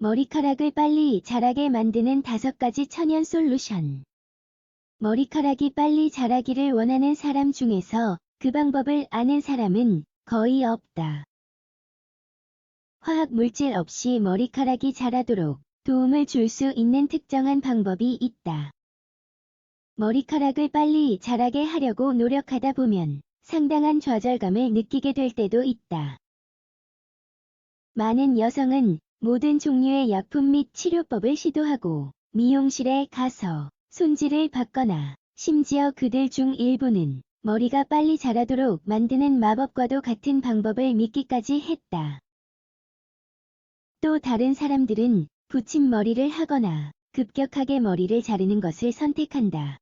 머리카락을 빨리 자라게 만드는 다섯 가지 천연 솔루션. 머리카락이 빨리 자라기를 원하는 사람 중에서 그 방법을 아는 사람은 거의 없다. 화학 물질 없이 머리카락이 자라도록 도움을 줄 수 있는 특정한 방법이 있다. 머리카락을 빨리 자라게 하려고 노력하다 보면 상당한 좌절감을 느끼게 될 때도 있다. 많은 여성은 모든 종류의 약품 및 치료법을 시도하고 미용실에 가서 손질을 받거나 심지어 그들 중 일부는 머리가 빨리 자라도록 만드는 마법과도 같은 방법을 믿기까지 했다. 또 다른 사람들은 붙임머리를 하거나 급격하게 머리를 자르는 것을 선택한다.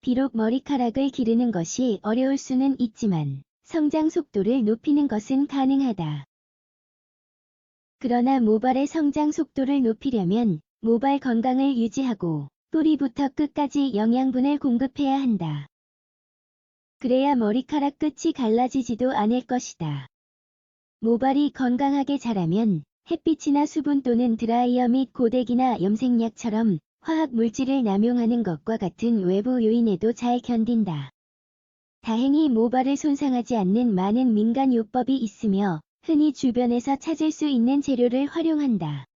비록 머리카락을 기르는 것이 어려울 수는 있지만 성장 속도를 높이는 것은 가능하다. 그러나 모발의 성장 속도를 높이려면 모발 건강을 유지하고 뿌리부터 끝까지 영양분을 공급해야 한다. 그래야 머리카락 끝이 갈라지지도 않을 것이다. 모발이 건강하게 자라면 햇빛이나 수분 또는 드라이어 및 고데기나 염색약처럼 화학 물질을 남용하는 것과 같은 외부 요인에도 잘 견딘다. 다행히 모발을 손상하지 않는 많은 민간 요법이 있으며 흔히 주변에서 찾을 수 있는 재료를 활용한다.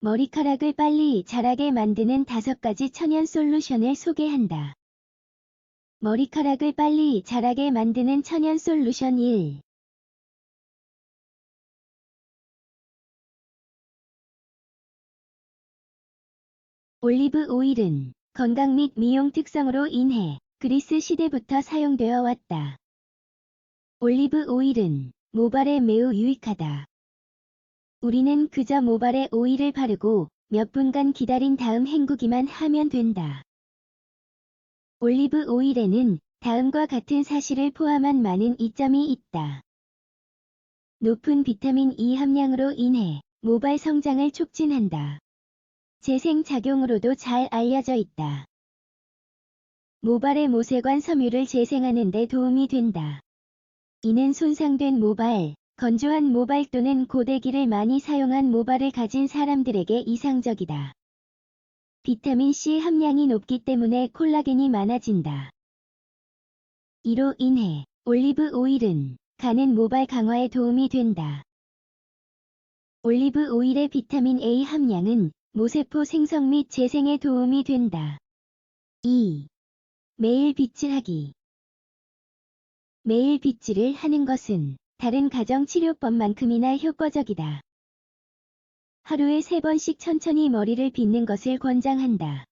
머리카락을 빨리 자라게 만드는 다섯 가지 천연 솔루션을 소개한다. 머리카락을 빨리 자라게 만드는 천연 솔루션 1. 올리브 오일은 건강 및 미용 특성으로 인해 그리스 시대부터 사용되어 왔다. 올리브 오일은 모발에 매우 유익하다. 우리는 그저 모발에 오일을 바르고 몇 분간 기다린 다음 헹구기만 하면 된다. 올리브 오일에는 다음과 같은 사실을 포함한 많은 이점이 있다. 높은 비타민 E 함량으로 인해 모발 성장을 촉진한다. 재생 작용으로도 잘 알려져 있다. 모발의 모세관 섬유를 재생하는 데 도움이 된다. 이는 손상된 모발, 건조한 모발 또는 고데기를 많이 사용한 모발을 가진 사람들에게 이상적이다. 비타민C 함량이 높기 때문에 콜라겐이 많아진다. 이로 인해 올리브 오일은 가는 모발 강화에 도움이 된다. 올리브 오일의 비타민 A 함량은 모세포 생성 및 재생에 도움이 된다. 2. 매일 빗질하기 매일 빗질을 하는 것은 다른 가정치료법만큼이나 효과적이다. 하루에 세 번씩 천천히 머리를 빗는 것을 권장한다.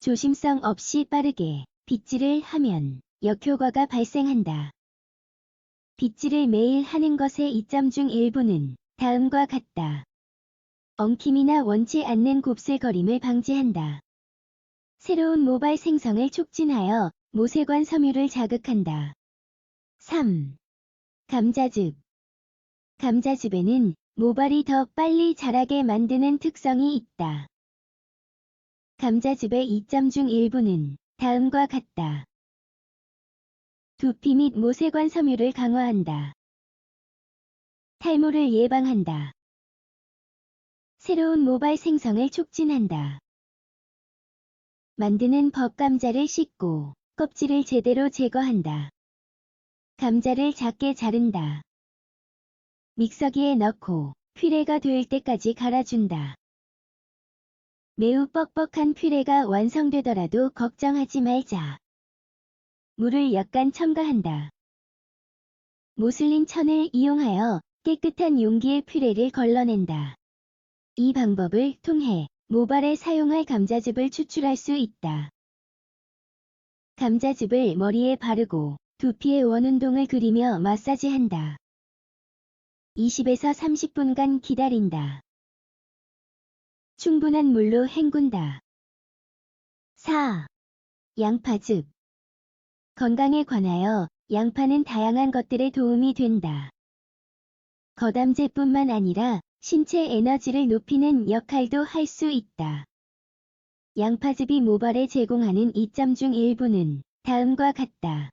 조심성 없이 빠르게 빗질을 하면 역효과가 발생한다. 빗질을 매일 하는 것의 이점 중 일부는 다음과 같다. 엉킴이나 원치 않는 곱슬거림을 방지한다. 새로운 모발 생성을 촉진하여 모세관 섬유를 자극한다. 3. 감자즙 감자즙에는 모발이 더 빨리 자라게 만드는 특성이 있다. 감자즙의 이점 중 일부는 다음과 같다. 두피 및 모세관 섬유를 강화한다. 탈모를 예방한다. 새로운 모발 생성을 촉진한다. 만드는 법 감자를 씻고 껍질을 제대로 제거한다. 감자를 작게 자른다. 믹서기에 넣고 퓨레가 될 때까지 갈아준다. 매우 뻑뻑한 퓨레가 완성되더라도 걱정하지 말자. 물을 약간 첨가한다. 모슬린 천을 이용하여 깨끗한 용기에 퓨레를 걸러낸다. 이 방법을 통해 모발에 사용할 감자즙을 추출할 수 있다. 감자즙을 머리에 바르고 두피의 원운동을 그리며 마사지한다. 20에서 30분간 기다린다. 충분한 물로 헹군다. 4. 양파즙 건강에 관하여 양파는 다양한 것들에 도움이 된다. 거담제뿐만 아니라 신체 에너지를 높이는 역할도 할 수 있다. 양파즙이 모발에 제공하는 이점 중 일부는 다음과 같다.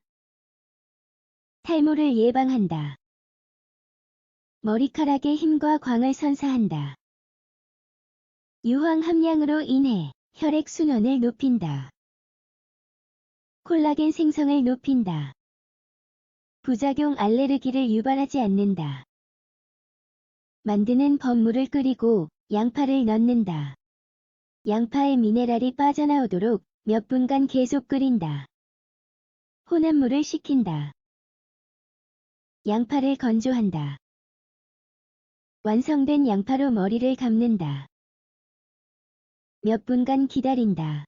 탈모를 예방한다. 머리카락의 힘과 광을 선사한다. 유황 함량으로 인해 혈액 순환을 높인다. 콜라겐 생성을 높인다. 부작용 알레르기를 유발하지 않는다. 만드는 법물을 끓이고 양파를 넣는다. 양파의 미네랄이 빠져나오도록 몇 분간 계속 끓인다. 혼합물을 식힌다. 양파를 건조한다. 완성된 양파로 머리를 감는다. 몇 분간 기다린다.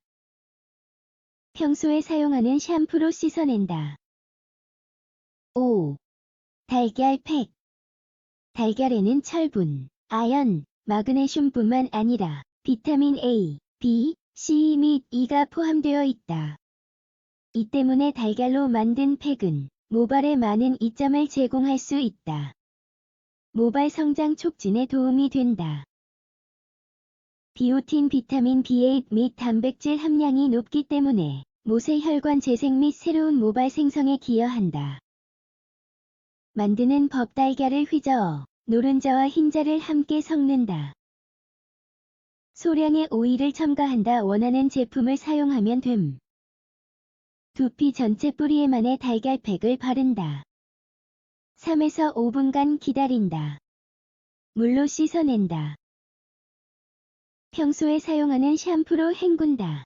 평소에 사용하는 샴푸로 씻어낸다. 5. 달걀 팩 달걀에는 철분, 아연, 마그네슘뿐만 아니라 비타민 A, B, C 및 E가 포함되어 있다. 이 때문에 달걀로 만든 팩은 모발에 많은 이점을 제공할 수 있다. 모발 성장 촉진에 도움이 된다. 비오틴 비타민 B8 및 단백질 함량이 높기 때문에 모세 혈관 재생 및 새로운 모발 생성에 기여한다. 만드는 법 달걀을 휘저어 노른자와 흰자를 함께 섞는다. 소량의 오일을 첨가한다 원하는 제품을 사용하면 됨. 두피 전체 뿌리에만의 달걀팩을 바른다. 3에서 5분간 기다린다. 물로 씻어낸다. 평소에 사용하는 샴푸로 헹군다.